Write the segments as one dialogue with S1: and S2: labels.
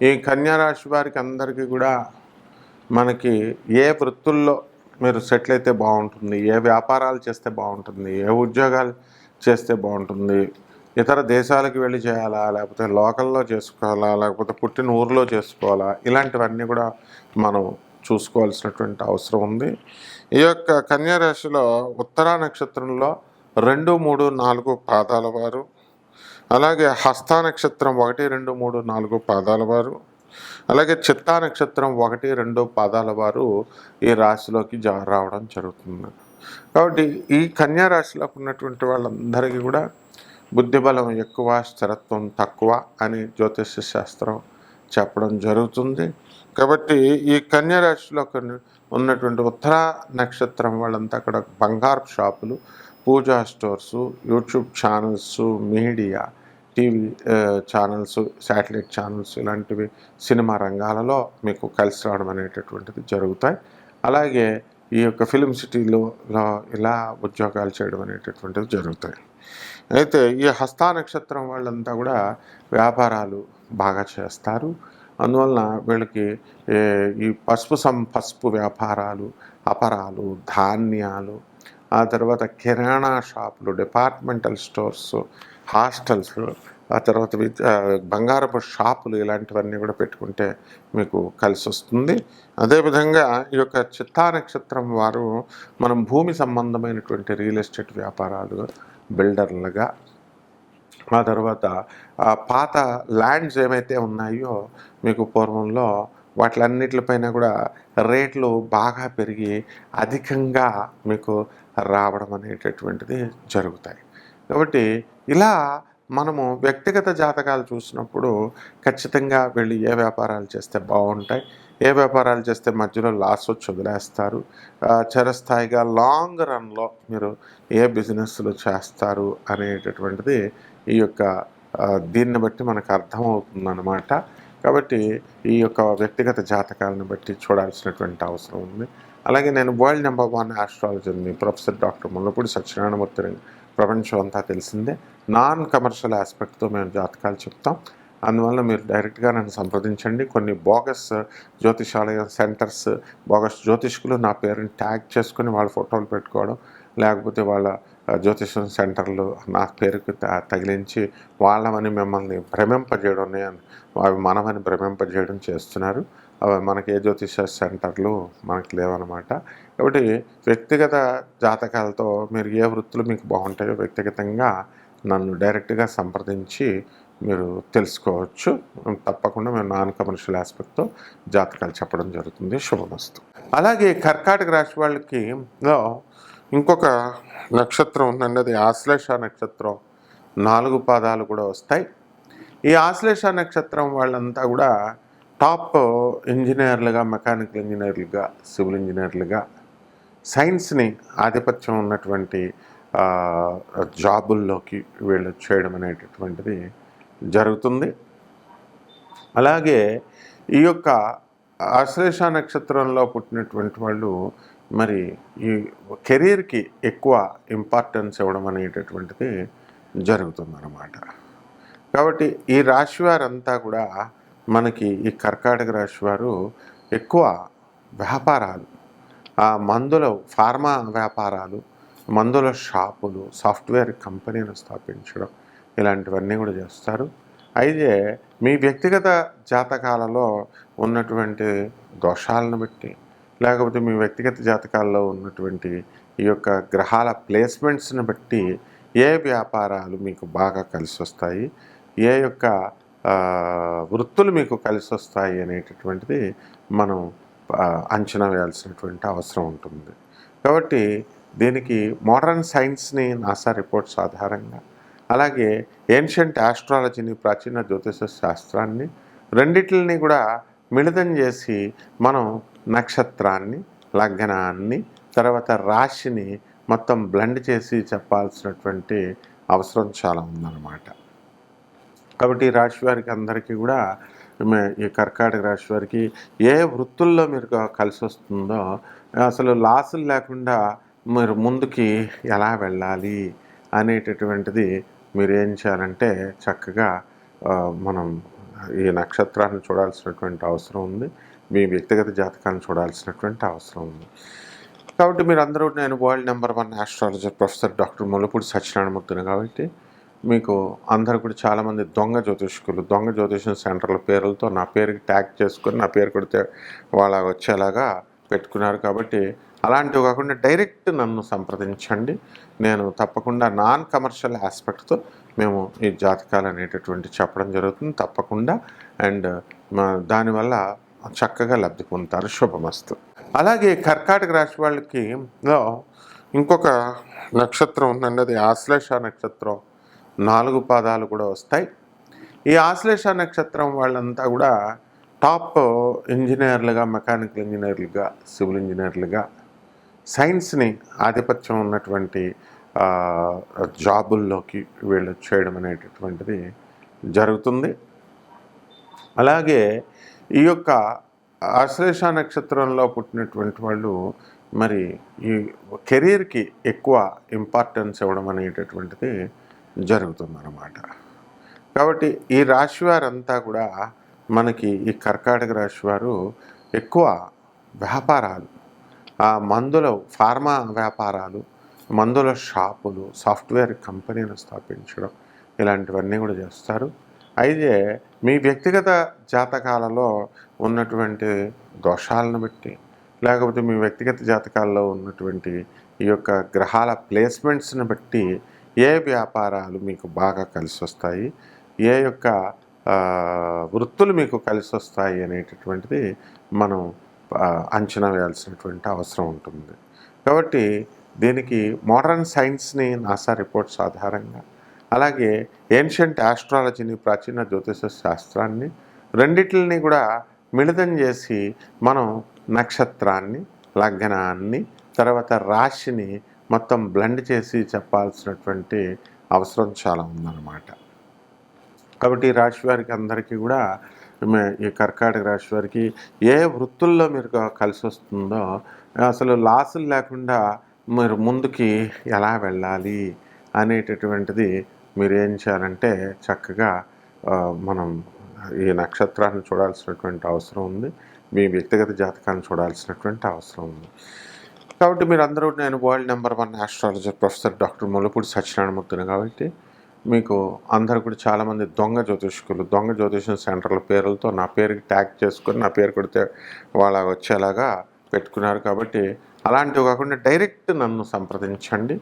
S1: ఈ కన్యారాశి వారికి అందరికీ కూడా మనకి ఏ వృత్తుల్లో మీరు సెటిల్ అయితే బాగుంటుంది ఏ వ్యాపారాలు చేస్తే బాగుంటుంది ఏ ఉద్యోగాలు చేస్తే బాగుంటుంది ఇతర దేశాలకు వెళ్ళి చేయాలా లేకపోతే లోకల్లో చేసుకోవాలా లేకపోతే పుట్టిన ఊర్లో చేసుకోవాలా ఇలాంటివన్నీ కూడా మనం చూసుకోవాల్సినటువంటి అవసరం ఉంది. ఈ యొక్క కన్యారాశిలో ఉత్తరా నక్షత్రంలో రెండు మూడు నాలుగు పాదాల వారు అలాగే హస్త నక్షత్రం ఒకటి రెండు మూడు నాలుగు పాదాల వారు. అలాగే చిత్తా నక్షత్రం ఒకటి రెండు పాదాల వారు ఈ రాశిలోకి జా రావడం జరుగుతుంది. కాబట్టి ఈ కన్యా రాశిలోకి ఉన్నటువంటి వాళ్ళందరికీ కూడా బుద్ధిబలం ఎక్కువ స్థిరత్వం తక్కువ అని జ్యోతిష శాస్త్రం చెప్పడం జరుగుతుంది. కాబట్టి ఈ కన్యా రాశిలో కొన్ని ఉన్నటువంటి ఉత్తర నక్షత్రం వాళ్ళంతా అక్కడ బంగారు షాపులు puja stores YouTube channels media TV channels satellite channels ఇలాంటివి సినిమా రంగాలలో మీకు కలిసి రావడం అనేటటువంటిది జరుగుతాయి. అలాగే ఈ యొక్క ఫిలిం సిటీలో ఇలా ఉద్యోగాలు చేయడం అనేటటువంటిది జరుగుతాయి. అయితే ఈ హస్తా నక్షత్రం వాళ్ళంతా కూడా వ్యాపారాలు బాగా చేస్తారు. అందువలన వీళ్ళకి ఈ పసుపు సం పసుపు వ్యాపారాలు అపరాలు ధాన్యాలు ఆ తర్వాత కిరాణా షాపులు డిపార్ట్మెంటల్ స్టోర్స్ హాస్టల్స్ ఆ తర్వాత బంగారపు షాపులు ఇలాంటివన్నీ కూడా పెట్టుకుంటే మీకు కలిసి వస్తుంది అదేవిధంగా ఈ యొక్క చిత్తా నక్షత్రం వారు మనం భూమి సంబంధమైనటువంటి రియల్ ఎస్టేట్ వ్యాపారాలు బిల్డర్లుగా ఆ తర్వాత పాత ల్యాండ్స్ ఏమైతే ఉన్నాయో మీకు పూర్వంలో వాటిలన్నిటిపైన కూడా రేట్లు బాగా పెరిగి అధికంగా మీకు రావడం అనేటటువంటిది జరుగుతాయి. కాబట్టి ఇలా మనము వ్యక్తిగత జాతకాలు చూసినప్పుడు ఖచ్చితంగా వెళ్ళి ఏ వ్యాపారాలు చేస్తే బాగుంటాయి ఏ వ్యాపారాలు చేస్తే మధ్యలో లాస్ వచ్చి వదిలేస్తారు చిరస్థాయిగా లాంగ్ రన్లో మీరు ఏ బిజినెస్లు చేస్తారు అనేటటువంటిది ఈ యొక్క దీన్ని బట్టి మనకు అర్థమవుతుందన్నమాట. కాబట్టి ఈ యొక్క వ్యక్తిగత జాతకాలను బట్టి చూడాల్సినటువంటి అవసరం ఉంది. అలాగే నేను వరల్డ్ నెంబర్ వన్ ఆస్ట్రాలజర్ని ప్రొఫెసర్ డాక్టర్ ముల్లపూడి సత్యనారాయణమూర్తి ప్రపంచం అంతా తెలిసిందే. నాన్ కమర్షియల్ ఆస్పెక్ట్తో మేము జాతకాలు చెప్తాం. అందువల్ల మీరు డైరెక్ట్గా నన్ను సంప్రదించండి. కొన్ని బోగస్ జ్యోతిషాలయ సెంటర్స్ బోగస్ జ్యోతిష్కులు నా పేరుని ట్యాగ్ చేసుకుని వాళ్ళ ఫోటోలు పెట్టుకోవడం లేకపోతే వాళ్ళ జ్యోతిషం సెంటర్లు నా పేరుకి త- తగిలించి వాళ్ళమని మిమ్మల్ని భ్రమింపజేయడం అవి మనమని భ్రమింపజేయడం చేస్తున్నారు. అవి మనకి ఏ జ్యోతిష సెంటర్లు మనకి లేవన్నమాట కాబట్టి వ్యక్తిగత జాతకాలతో మీరు ఏ వృత్తులు మీకు బాగుంటాయో వ్యక్తిగతంగా నన్ను డైరెక్ట్గా సంప్రదించి మీరు తెలుసుకోవచ్చు. తప్పకుండా మేము నాన్ కమర్షియల్ ఆస్పెక్ట్తో జాతకాలు చెప్పడం జరుగుతుంది. శుభమస్తు. అలాగే కర్కాటక రాశి వాళ్ళకి ఇంకొక నక్షత్రం ఉందండి. అది ఆశ్లేష నక్షత్రం. నాలుగు పాదాలు కూడా వస్తాయి. ఈ ఆశ్లేష నక్షత్రం వాళ్ళంతా కూడా టాప్ ఇంజనీర్లుగా మెకానికల్ ఇంజనీర్లుగా సివిల్ ఇంజనీర్లుగా సైన్స్ని ఆధిపత్యం ఉన్నటువంటి జాబుల్లోకి వీళ్ళు చేయడం అనేటటువంటిది జరుగుతుంది. అలాగే ఈ యొక్క ఆశ్లేష నక్షత్రంలో పుట్టినటువంటి వాళ్ళు మరి ఈ కెరీర్కి ఎక్కువ ఇంపార్టెన్స్ ఇవ్వడం అనేటటువంటిది జరుగుతుందన్నమాట. కాబట్టి ఈ రాశి వారంతా కూడా మనకి ఈ కర్కాటక రాశి వారు ఎక్కువ వ్యాపారాలు ఆ మందుల ఫార్మా వ్యాపారాలు మందుల షాపులు సాఫ్ట్వేర్ కంపెనీలు స్థాపించడం ఇలాంటివన్నీ కూడా చేస్తారు. అయితే మీ వ్యక్తిగత జాతకాలలో ఉన్నటువంటి దోషాలను బట్టి లేకపోతే మీ వ్యక్తిగత జాతకాల్లో ఉన్నటువంటి ఈ యొక్క గ్రహాల ప్లేస్మెంట్స్ని బట్టి ఏ వ్యాపారాలు మీకు బాగా కలిసి వస్తాయి? ఏ యొక్క వృత్తులు మీకు కలిసి వస్తాయి అనేటటువంటిది మనం అంచనా వేయాల్సినటువంటి అవసరం ఉంటుంది. కాబట్టి దీనికి మోడర్న్ సైన్స్ని నాసా రిపోర్ట్స్ ఆధారంగా అలాగే ఏన్షియంట్ ఆస్ట్రాలజీని ప్రాచీన జ్యోతిష శాస్త్రాన్ని రెండిటిని కూడా మిళితం చేసి మనం నక్షత్రాన్ని లగ్నాన్ని తర్వాత రాశిని మొత్తం బ్లెండ్ చేసి చెప్పాల్సినటువంటి అవసరం చాలా ఉందన్నమాట. కాబట్టి రాశి వారికి అందరికీ కూడా ఈ కర్కాటక రాశి వారికి ఏ వృత్తుల్లో మీరు కలిసి వస్తుందో అసలు లాసులు లేకుండా మీరు ముందుకి ఎలా వెళ్ళాలి అనేటటువంటిది మీరు ఏం చేయాలంటే చక్కగా మనం ఈ నక్షత్రాన్ని చూడాల్సినటువంటి అవసరం ఉంది. మీ వ్యక్తిగత జాతకాన్ని చూడాల్సినటువంటి అవసరం ఉంది. కాబట్టి మీరు అందరూ నేను world number one astrologer professor doctor Mulapudi సత్యనారాయణమూర్తిని కాబట్టి మీకు అందరు కూడా చాలామంది దొంగ జ్యోతిష్కులు దొంగ జ్యోతిషం సెంటర్ల పేర్లతో నా పేరుకి ట్యాగ్ చేసుకొని నా పేరు కొడితే వాళ్ళ వచ్చేలాగా పెట్టుకున్నారు. కాబట్టి అలాంటివి కాకుండా డైరెక్ట్ నన్ను సంప్రదించండి. నేను తప్పకుండా నాన్ కమర్షియల్ ఆస్పెక్ట్తో మేము ఈ జాతకాలు అనేటటువంటి చెప్పడం జరుగుతుంది. తప్పకుండా. అండ్ దానివల్ల చక్కగా లబ్ధి పొందుతారు. శుభమస్తు. అలాగే కర్కాటక రాశి వాళ్ళకి ఇంకొక నక్షత్రం ఉందండి. అది ఆశ్లేష నక్షత్రం. నాలుగు పాదాలు కూడా వస్తాయి. ఈ ఆశ్లేష నక్షత్రం వాళ్ళంతా కూడా టాప్ ఇంజనీర్లుగా మెకానికల్ ఇంజనీర్లుగా సివిల్ ఇంజనీర్లుగా సైన్స్ని ఆధిపత్యం ఉన్నటువంటి జాబుల్లోకి వీళ్ళు చేయడం అనేటటువంటిది జరుగుతుంది. అలాగే ఈ యొక్క ఆశ్లేష నక్షత్రంలో పుట్టినటువంటి వాళ్ళు మరి ఈ కెరీర్కి ఎక్కువ ఇంపార్టెన్స్ ఇవ్వడం అనేటటువంటిది జరుగుతుందన్నమాట. కాబట్టి ఈ రాశి వారంతా కూడా మనకి ఈ కర్కాటక రాశి వారు ఎక్కువ వ్యాపారాలు ఆ మందుల ఫార్మా వ్యాపారాలు మందుల షాపులు సాఫ్ట్వేర్ కంపెనీలు స్థాపించడం ఇలాంటివన్నీ కూడా చేస్తారు. అయితే మీ వ్యక్తిగత జాతకాలలో ఉన్నటువంటి దోషాలను బట్టి లేకపోతే మీ వ్యక్తిగత జాతకాల్లో ఉన్నటువంటి ఈ యొక్క గ్రహాల ప్లేస్మెంట్స్ని బట్టి ఏ వ్యాపారాలు మీకు బాగా కలిసి వస్తాయి ఏ యొక్క వృత్తులు మీకు కలిసి వస్తాయి అనేటటువంటిది మనం అంచనా వేయాల్సినటువంటి అవసరం ఉంటుంది. కాబట్టి దీనికి మోడర్న్ సైన్స్ని నాసా రిపోర్ట్స్ ఆధారంగా అలాగే ఏన్షియంట్ ఆస్ట్రాలజీని ప్రాచీన జ్యోతిష శాస్త్రాన్ని రెండిటిని కూడా మిళితం చేసి మనం నక్షత్రాన్ని లగ్నాన్ని తర్వాత రాశిని మొత్తం బ్లెండ్ చేసి చెప్పాల్సినటువంటి అవసరం చాలా ఉందన్నమాట. కాబట్టి రాశి వారికి అందరికీ కూడా ఈ కర్కాటక రాశి వారికి ఏ వృత్తుల్లో మీరు కలిసి వస్తుందో అసలు లాసులు లేకుండా మీరు ముందుకి ఎలా వెళ్ళాలి అనేటటువంటిది మీరు ఏం చేయాలంటే చక్కగా మనం ఈ నక్షత్రాన్ని చూడాల్సినటువంటి అవసరం ఉంది. మీ వ్యక్తిగత జాతకాన్ని చూడాల్సినటువంటి అవసరం ఉంది. కాబట్టి మీరు అందరూ నేను world number one astrologer professor doctor Mulapudi సత్యనారాయణమూర్తిని కాబట్టి మీకు అందరు కూడా చాలామంది దొంగ జ్యోతిష్కులు దొంగ జ్యోతిషం సెంటర్ల పేర్లతో నా పేరుకి ట్యాగ్ చేసుకొని నా పేరు కొడితే వాళ్ళ వచ్చేలాగా పెట్టుకున్నారు కాబట్టి అలాంటివి కాకుండా డైరెక్ట్ నన్ను సంప్రదించండి.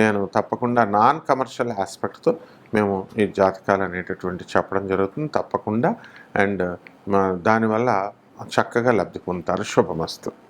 S1: నేను తప్పకుండా నాన్ కమర్షియల్ ఆస్పెక్ట్తో మేము ఈ జాతకాలు అనేటటువంటి చెప్పడం జరుగుతుంది. తప్పకుండా. అండ్ దానివల్ల చక్కగా లబ్ధి పొందుతారు. శుభమస్తు.